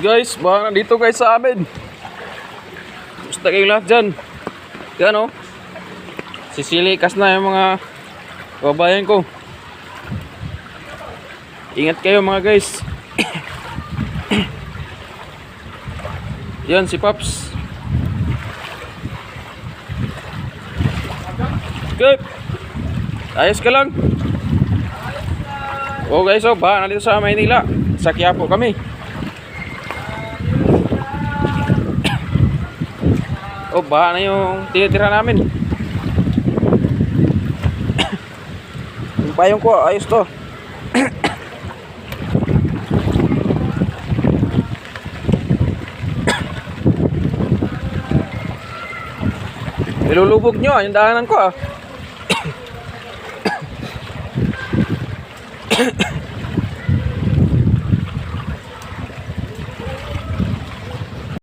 Guys, baka nandito guys sa amin. Gusto kayong lahat dyan. Yan o. Sisilikas na yung mga kababayan ko. Ingat kayo mga guys. Yan si Paps. Good. Ayos ka lang. Oh guys, oh, ba nandito sa Maynila. Sa Quiapo kami. Oh, ba na yung tinitira namin. yung payong ko, ayos to. Nilulubog nyo ah, yung daanan ko ah.